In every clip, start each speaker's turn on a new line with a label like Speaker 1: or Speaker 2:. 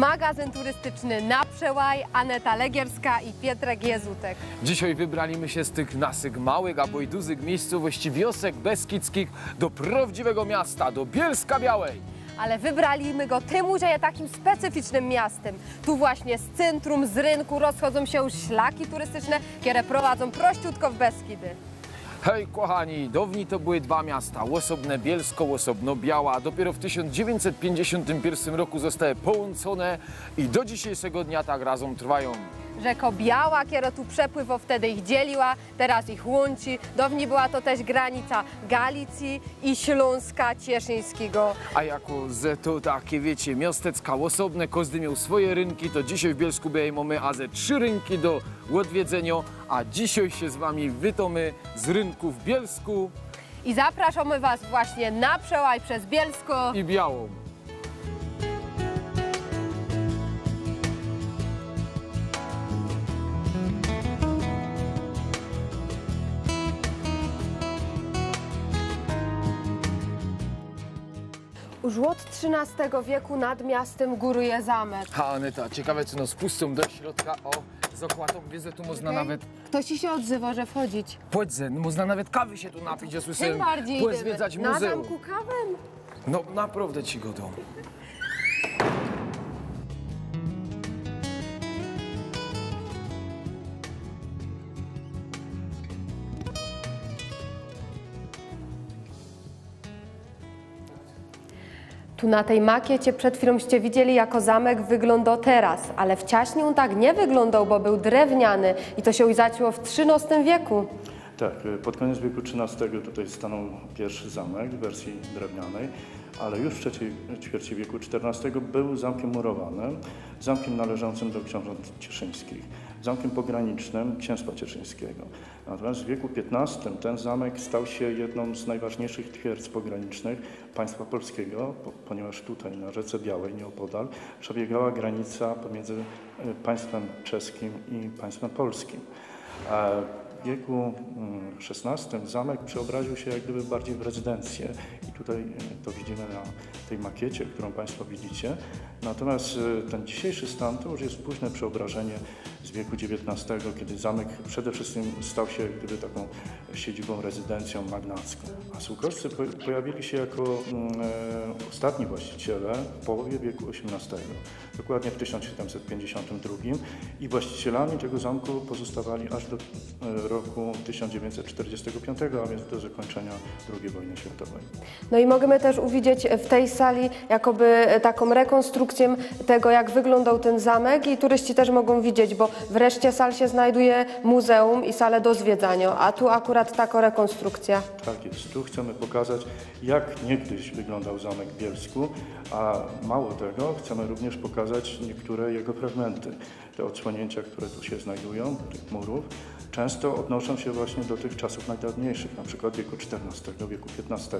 Speaker 1: magazyn turystyczny na Przełaj, Aneta Legierska i Pietrek Jezutek.
Speaker 2: Dzisiaj wybraliśmy się z tych nasyk małych albo i dużych miejscowości wiosek beskidzkich do prawdziwego miasta, do Bielska Białej.
Speaker 1: Ale wybraliśmy go tym, że jest takim specyficznym miastem. Tu właśnie z centrum, z rynku rozchodzą się szlaki turystyczne, które prowadzą prościutko w Beskidy.
Speaker 2: Hej kochani, dawniej to były dwa miasta, osobne Bielsko, osobno Biała, dopiero w 1951 roku zostały połączone i do dzisiejszego dnia tak razem trwają.
Speaker 1: Rzeko Biała, kiedy tu przepływo wtedy ich dzieliła, teraz ich łączy. Dawniej była to też granica Galicji i Śląska Cieszyńskiego.
Speaker 2: A jako że to takie wiecie, miasteczka osobne, każdy miał swoje rynki, to dzisiaj w Bielsku Białej mamy aze trzy rynki do odwiedzenia, a dzisiaj się z wami witamy z rynku w Bielsku
Speaker 1: I zapraszamy Was właśnie na Przełaj przez Bielsko.
Speaker 2: i Białą.
Speaker 1: Już od XIII wieku nad miastem góruje zamek.
Speaker 2: Ha Aneta, ciekawe czy nas puszczą do środka, o, z okładką, wiedzę, tu można nawet
Speaker 1: Ktoś ci się odzywa, że wchodzić.
Speaker 2: Płedze, można nawet kawy się tu napić, ja
Speaker 1: Tym
Speaker 2: słyszałem,
Speaker 1: bardziej
Speaker 2: pozwiedzać
Speaker 1: idziemy. Na
Speaker 2: muzeum.
Speaker 1: zamku kawę.
Speaker 2: No naprawdę ci godą.
Speaker 1: Tu na tej makiecie przed chwiląście widzieli, jako zamek wyglądał teraz, ale wcześniej on tak nie wyglądał, bo był drewniany i to się zaczęło w XIII wieku.
Speaker 3: Tak, y, pod koniec wieku XIII tutaj stanął pierwszy zamek w wersji drewnianej, ale już w trzeciej ćwierci wieku XIV był zamkiem murowanym, zamkiem należącym do książąt cieszyńskich, zamkiem pogranicznym księstwa cieszyńskiego. Natomiast w wieku XV ten zamek stał się jedną z najważniejszych twierdz pogranicznych państwa polskiego, po- ponieważ tutaj na rzece Białej, nieopodal, przebiegała granica pomiędzy y, państwem czeskim i państwem polskim. W wieku mm, XVI zamek przeobraził się jak gdyby bardziej w rezydencję i tutaj e, to widzimy na tej makiecie, którą Państwo widzicie. Natomiast e, ten dzisiejszy stan to już jest późne przeobrażenie z wieku XIX, kiedy zamek przede wszystkim stał się gdyby taką siedzibą, rezydencją magnacką. A Sułkowscy po- pojawili się jako mm, e, ostatni właściciele w połowie wieku XVIII, dokładnie w 1752 i właścicielami tego zamku pozostawali aż do e, roku 1945, a więc do zakończenia II wojny światowej.
Speaker 1: No i możemy też uwidzieć w tej sali jakoby taką rekonstrukcję tego, jak wyglądał ten zamek i turyści też mogą widzieć, bo wreszcie sal się znajduje muzeum i salę do zwiedzania, a tu akurat taka rekonstrukcja.
Speaker 3: Tak jest. Tu chcemy pokazać, jak niegdyś wyglądał zamek w Bielsku, a mało tego, chcemy również pokazać niektóre jego fragmenty. Te odsłonięcia, które tu się znajdują, tych murów, często odnoszą się właśnie do tych czasów najdawniejszych, na przykład wieku XIV, wieku XV,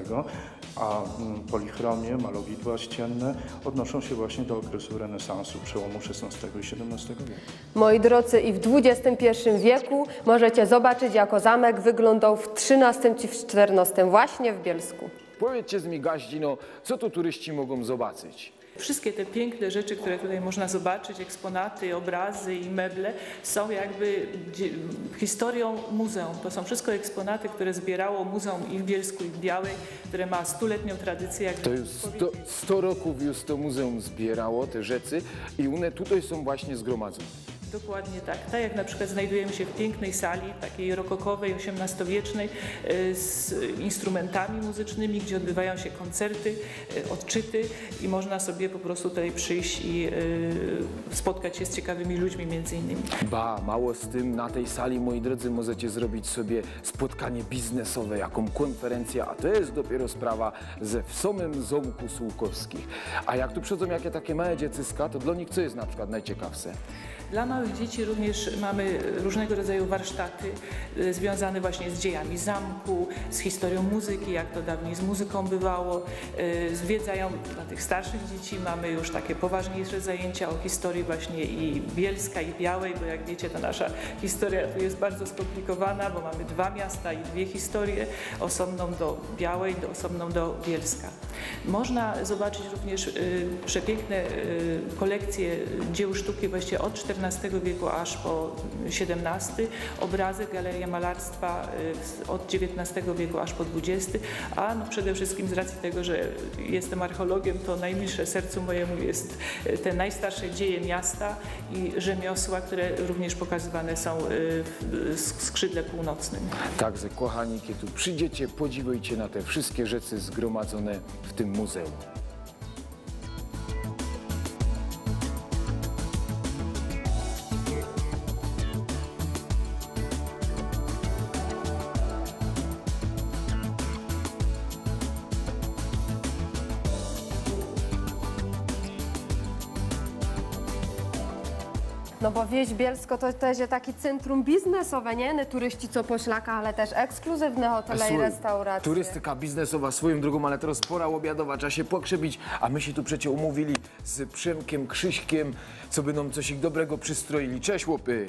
Speaker 3: a mm, polichromie, malowidła ścienne odnoszą się właśnie do okresu renesansu, przełomu XVI i XVII wieku.
Speaker 1: Moi drodzy, i w XXI wieku możecie zobaczyć, jako zamek wyglądał w XIII czy w XIV właśnie w Bielsku.
Speaker 2: Powiedzcie z mi gaździno, co tu turyści mogą zobaczyć?
Speaker 4: Wszystkie te piękne rzeczy, które tutaj można zobaczyć, eksponaty, obrazy i meble, są jakby historią muzeum. To są wszystko eksponaty, które zbierało muzeum i w Bielsku, i w Białej, które ma stuletnią tradycję. Jak
Speaker 2: To już 100, 100 roków już to muzeum zbierało te rzeczy i one tutaj są właśnie zgromadzone.
Speaker 4: Dokładnie tak. Tak jak na przykład znajdujemy się w pięknej sali, takiej rokokowej, XVIII-wiecznej, y, z instrumentami muzycznymi, gdzie odbywają się koncerty, y, odczyty i można sobie po prostu tutaj przyjść i y, spotkać się z ciekawymi ludźmi między innymi.
Speaker 2: Ba, mało z tym, na tej sali, moi drodzy, możecie zrobić sobie spotkanie biznesowe, jaką konferencję, a to jest dopiero sprawa ze w samym Ząbku Sułkowskich. A jak tu przychodzą jakie takie małe dzieciska, to dla nich co jest na przykład najciekawsze?
Speaker 4: Dla małych małych dzieci również mamy różnego rodzaju warsztaty y, związane właśnie z dziejami zamku, z historią muzyki, jak to dawniej z muzyką bywało. Y, Zwiedzają dla tych starszych dzieci, mamy już takie poważniejsze zajęcia o historii właśnie i Bielska i Białej, bo jak wiecie, ta nasza historia tu jest bardzo skomplikowana, bo mamy dwa miasta i dwie historie, osobną do Białej, osobną do Bielska. Można zobaczyć również y, przepiękne kolekcje dzieł sztuki właściwie od XIV wieku aż po XVII, obrazy, galeria malarstwa y, od XIX wieku aż po XX, a no przede wszystkim z racji tego, że jestem archeologiem, to najbliższe sercu mojemu jest y, te najstarsze dzieje miasta i rzemiosła, które również pokazywane są y, w skrzydle północnym.
Speaker 2: Także kochani, kiedy tu przyjdziecie, podziwiajcie na te wszystkie rzeczy zgromadzone w tym muzeum.
Speaker 1: No bo wieś Bielsko to też jest taki centrum biznesowe, nie? Nie turyści co poszlaka, ale też ekskluzywne hotele i restauracje.
Speaker 2: Turystyka biznesowa swoją drogą, ale teraz pora obiadowa, trzeba się pokrzebić, a my się tu przecie umówili z Przemkiem, Krzyśkiem, co by nam coś ich dobrego przystroili. Cześć chłopy!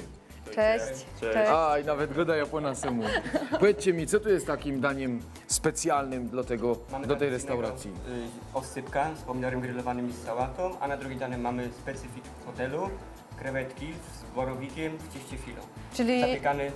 Speaker 1: Cześć. Cześć.
Speaker 2: Aj, nawet godają po naszemu. Powiedzcie mi, co tu jest takim daniem specjalnym dla, tego,
Speaker 5: Mamy
Speaker 2: do tej restauracji?
Speaker 5: Y, oscypka z pomidorem grillowanym i z sałatą, a na drugi dany mamy specyfik hotelu, krewetki z borowikiem w cieście filo.
Speaker 1: Czyli,
Speaker 5: Zapiekany y,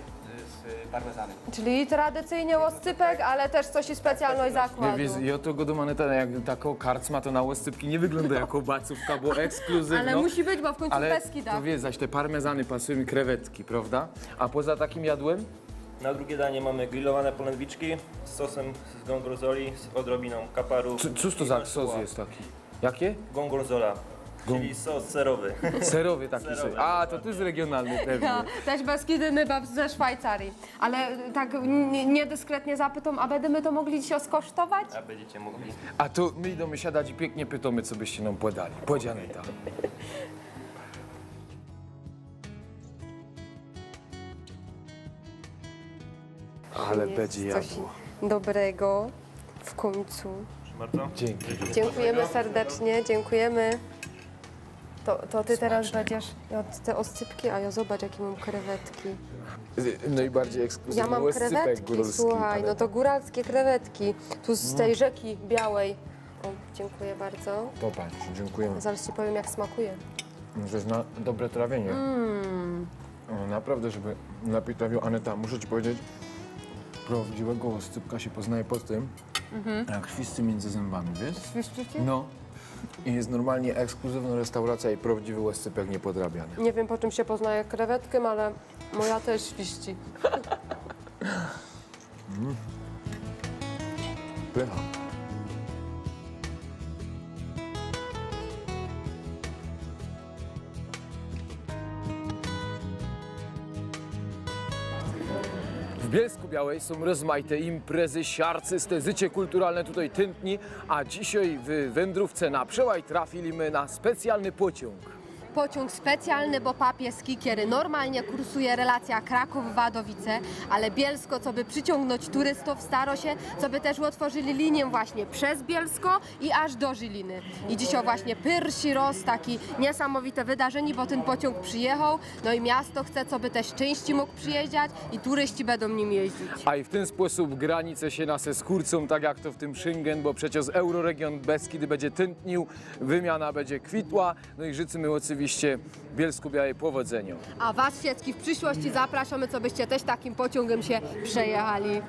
Speaker 5: z parmezanem.
Speaker 1: czyli tradycyjnie łoscypek, ale też coś i specjalność
Speaker 2: Nie,
Speaker 1: zakładu.
Speaker 2: wiesz, ja to godumane ten, jak taką karcma, to na łoscypki nie wygląda jako bacówka, bo ekskluzywno.
Speaker 1: Ale musi być, bo w końcu
Speaker 2: Ale
Speaker 1: peski da.
Speaker 2: to wiesz, zaś te parmezany pasują i krewetki, prawda? A poza takim jadłem?
Speaker 6: Na drugie danie mamy grillowane polędwiczki z sosem z gongolzoli, z odrobiną kaparu.
Speaker 2: Co, cóż to
Speaker 6: i
Speaker 2: za
Speaker 6: masła.
Speaker 2: sos jest taki? Jakie?
Speaker 6: Gongolzola, czyli sos serowy.
Speaker 2: Serowy taki sos.
Speaker 6: Serowy,
Speaker 2: A, to tu jest regionalny pewnie.
Speaker 1: Ja, też Beskidy Nybab ze Szwajcarii. Ale tak n- niedyskretnie zapytam, a będziemy to mogli dzisiaj skosztować?
Speaker 6: A będziemy mogli.
Speaker 2: A tu my idziemy siadać i pięknie pytamy, co byście nam podali. Podziane tam. Ale będzie
Speaker 1: Coś
Speaker 2: jadło.
Speaker 1: dobrego w końcu.
Speaker 6: Proszę bardzo.
Speaker 2: Dzięki.
Speaker 1: Dziękujemy serdecznie, dziękujemy. To, to ty teraz będziesz ja te oscypki, a ja zobacz jakie mam krewetki.
Speaker 2: Najbardziej
Speaker 1: Ja
Speaker 2: ekskluzywny
Speaker 1: mam
Speaker 2: łoscypek
Speaker 1: krewetki,
Speaker 2: góralski,
Speaker 1: słuchaj,
Speaker 2: ale-
Speaker 1: no to góralskie krewetki. Tu z tej rzeki białej. O, dziękuję bardzo.
Speaker 2: Popatrz, dziękujemy.
Speaker 1: Zaraz ci powiem jak smakuje.
Speaker 2: To jest na dobre trawienie.
Speaker 1: Mm.
Speaker 2: Naprawdę, żeby lepiej trawił Aneta, muszę ci powiedzieć, prawdziwego oscypka się poznaje po tym,
Speaker 1: Mhm.
Speaker 2: jak świsty między zębami, wiesz?
Speaker 1: Świszczycie?
Speaker 2: No. I jest normalnie ekskluzywna restauracja i prawdziwy łoscypek niepodrabiany.
Speaker 1: Nie wiem po czym się poznaje krewetkę, ale moja też świści.
Speaker 2: Pycha. W Bielsku Białej są rozmaite imprezy, siarcyste, życie kulturalne tutaj tętni, a dzisiaj w wędrówce na przełaj trafiliśmy na specjalny pociąg.
Speaker 1: Pociąg specjalny, bo papieski, kiedy normalnie kursuje relacja Kraków-Wadowice, ale Bielsko, co by przyciągnąć turystów, staro się, co by też otworzyli linię właśnie przez Bielsko i aż do Żyliny. I dzisiaj właśnie pierwszy roz taki niesamowite wydarzenie, bo ten pociąg przyjechał, no i miasto chce, co by też części mógł przyjeżdżać i turyści będą nim jeździć.
Speaker 2: A i w ten sposób granice się nasze skurcą, tak jak to w tym Schengen, bo przecież euroregion Beskidy będzie tętnił, wymiana będzie kwitła, no i życzymy oczywiście Bielsku Białej powodzenia.
Speaker 1: A Was wszystkich w przyszłości zapraszamy, co byście też takim pociągiem się przejechali.